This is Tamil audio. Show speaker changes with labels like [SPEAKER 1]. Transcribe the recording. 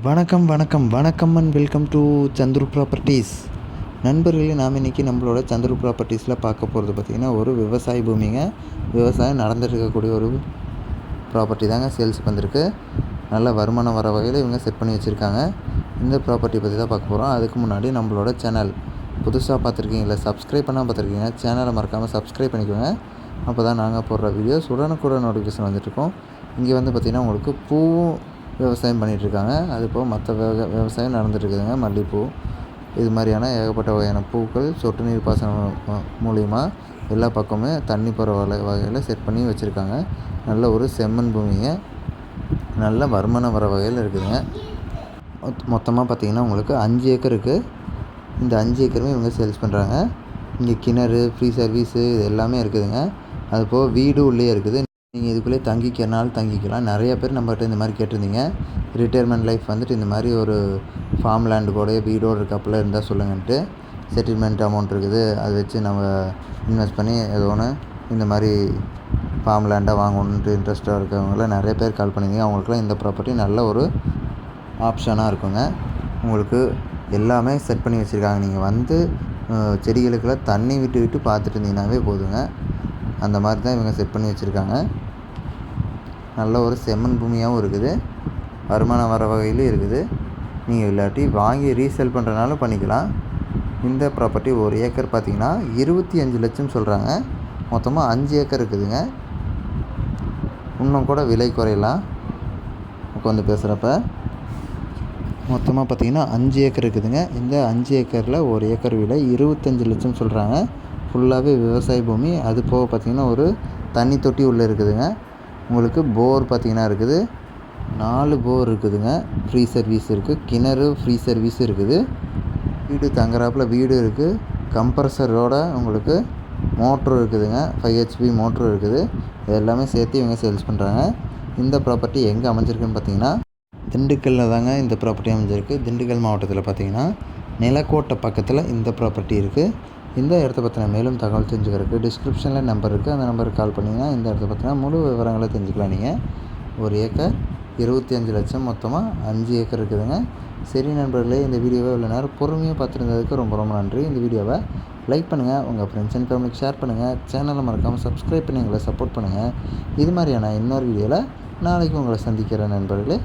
[SPEAKER 1] வணக்கம் வணக்கம் வணக்கம் and welcome to Chandru properties நண்பர்களே நாம் இன்றைக்கி நம்மளோட சந்துரு ப்ராப்பர்ட்டிஸில் பார்க்க போகிறது பார்த்திங்கன்னா ஒரு விவசாய பூமிங்க. விவசாயம் நடந்துட்டு இருக்கக்கூடிய ஒரு ப்ராப்பர்ட்டி தாங்க சேல்ஸுக்கு வந்திருக்கு. நல்ல வருமானம் வர வகையில் இவங்க செட் பண்ணி வச்சுருக்காங்க. இந்த ப்ராப்பர்ட்டி பற்றி தான் பார்க்க போகிறோம் அதுக்கு முன்னாடி நம்மளோட சேனல் புதுசாக பார்த்துருக்கீங்களா? சப்ஸ்கிரைப் பண்ணால் பார்த்துருக்கீங்க சேனலை மறக்காமல் சப்ஸ்கிரைப் பண்ணிக்கோங்க. அப்போ தான் நாங்கள் போடுற வீடியோஸ் உடனுக்குடன் நோட்டிஃபிகேஷன் வந்துட்டுருக்கோம் இங்கே வந்து பார்த்திங்கன்னா உங்களுக்கு பூவும் விவசாயம் பண்ணிகிட்ருக்காங்க அது போக மற்ற விவ விவசாயம் நடந்துகிட்ருக்குதுங்க மல்லிகைப்பூ இது மாதிரியான ஏகப்பட்ட வகையான பூக்கள் சொட்டு நீர் பாசனம் மூலிமா எல்லா பக்கமுமே தண்ணி போகிற வகை வகையில் செட் பண்ணி வச்சுருக்காங்க. நல்ல ஒரு செம்மண் பூமிங்க. நல்ல வருமானம் வர வகையில் இருக்குதுங்க. மொத் மொத்தமாக பார்த்தீங்கன்னா உங்களுக்கு அஞ்சு ஏக்கருக்கு இந்த அஞ்சு ஏக்கருமே இவங்க சேல்ஸ் பண்ணுறாங்க இங்கே கிணறு ஃப்ரீ சர்வீஸு இது எல்லாமே இருக்குதுங்க. அது போக வீடு உள்ளே இருக்குது. நீங்கள் இதுக்குள்ளே தங்கிக்கிறனாலும் தங்கிக்கலாம். நிறைய பேர் நம்மகிட்ட இந்த மாதிரி கேட்டிருந்தீங்க. ரிட்டையர்மெண்ட் லைஃப் வந்துட்டு இந்த மாதிரி ஒரு ஃபார்ம் லேண்டு கூட வீடோடு இருக்காப்புல இருந்தால் சொல்லுங்கன்ட்டு. செட்டில்மெண்ட் அமௌண்ட் இருக்குது. அதை வச்சு நம்ம இன்வெஸ்ட் பண்ணி ஏதோ ஒன்று இந்த மாதிரி ஃபார்ம் லேண்டாக வாங்கணுன்ட்டு இன்ட்ரெஸ்ட்டாக இருக்கிறவங்கள நிறைய பேர் கால் பண்ணியிருந்தீங்க. அவங்களுக்குலாம் இந்த ப்ராப்பர்ட்டி நல்ல ஒரு ஆப்ஷனாக இருக்குங்க. உங்களுக்கு எல்லாமே செட் பண்ணி வச்சுருக்காங்க. நீங்கள் வந்து செடிகளுக்கெல்லாம் தண்ணி விட்டு விட்டு பார்த்துட்டு இருந்தீங்கன்னாவே போதுங்க. அந்த மாதிரி தான் இவங்க செட் பண்ணி வச்சுருக்காங்க. நல்ல ஒரு செம்மண் பூமியாகவும் இருக்குது. வருமானம் வர வகையிலும் இருக்குது. நீங்கள் இல்லாட்டி வாங்கி ரீசேல் பண்ணுறனாலும் பண்ணிக்கலாம். இந்த ப்ராப்பர்ட்டி ஒரு ஏக்கர் பார்த்தீங்கன்னா இருபத்தி அஞ்சு லட்சம் சொல்கிறாங்க மொத்தமாக அஞ்சு ஏக்கர் இருக்குதுங்க. இன்னும் கூட விலை குறையலாம். உட்காந்து பேசுகிறப்ப மொத்தமாக பார்த்தீங்கன்னா அஞ்சு ஏக்கர் இருக்குதுங்க. இந்த அஞ்சு ஏக்கரில் ஒரு ஏக்கர் விலை இருபத்தஞ்சி லட்சம் சொல்கிறாங்க ஃபுல்லாகவே விவசாய பூமி. அது போக பார்த்தீங்கன்னா ஒரு தண்ணி தொட்டி உள்ளே இருக்குதுங்க. உங்களுக்கு போர் பார்த்திங்கன்னா இருக்குது. நாலு போர் இருக்குதுங்க. ஃப்ரீ சர்வீஸ் இருக்குது கிணறு ஃப்ரீ சர்வீஸ் இருக்குது. வீடு தங்குறாப்புல வீடு இருக்குது கம்ப்ரஸரோட உங்களுக்கு மோட்ரு இருக்குதுங்க. ஃபைவ் ஹெச்பி மோட்ரு இருக்குது. இது எல்லாமே சேர்த்து இவங்க சேல்ஸ் பண்ணுறாங்க இந்த ப்ராப்பர்ட்டி எங்கே அமைஞ்சிருக்குன்னு பார்த்தீங்கன்னா திண்டுக்கல்லில் தாங்க இந்த ப்ராப்பர்ட்டி அமைஞ்சிருக்கு. திண்டுக்கல் மாவட்டத்தில் பார்த்தீங்கன்னா நிலக்கோட்டை பக்கத்தில் இந்த ப்ராப்பர்ட்டி இருக்குது இந்த இடத்த பற்றின மேலும் தகவல் தெரிஞ்சுக்கிறதுக்கு டிஸ்கிரிப்ஷனில் நம்பர் இருக்குது அந்த நம்பருக்கு கால் பண்ணிங்கன்னா இந்த இடத்த பற்றின முழு விவரங்களை தெரிஞ்சுக்கலாம் நீங்கள் ஒரு ஏக்கர் இருபத்தி அஞ்சு லட்சம் மொத்தமாக அஞ்சு ஏக்கர் இருக்குதுங்க. சரி நண்பர்களே இந்த வீடியோவை இவ்வளோ நேரம் பொறுமையாக பார்த்துருந்ததுக்கு ரொம்ப ரொம்ப நன்றி. இந்த வீடியோவை லைக் பண்ணுங்கள் உங்கள் ஃப்ரெண்ட்ஸ் அண்ட் ஃபேமிலிக்கு ஷேர் பண்ணுங்கள் சேனலை மறக்காமல் சப்ஸ்கிரைப் பண்ணி எங்களை சப்போர்ட் பண்ணுங்கள் இது மாதிரியான இன்னொரு வீடியோவில் நாளைக்கு உங்களை சந்திக்கிறேன் நண்பர்களே.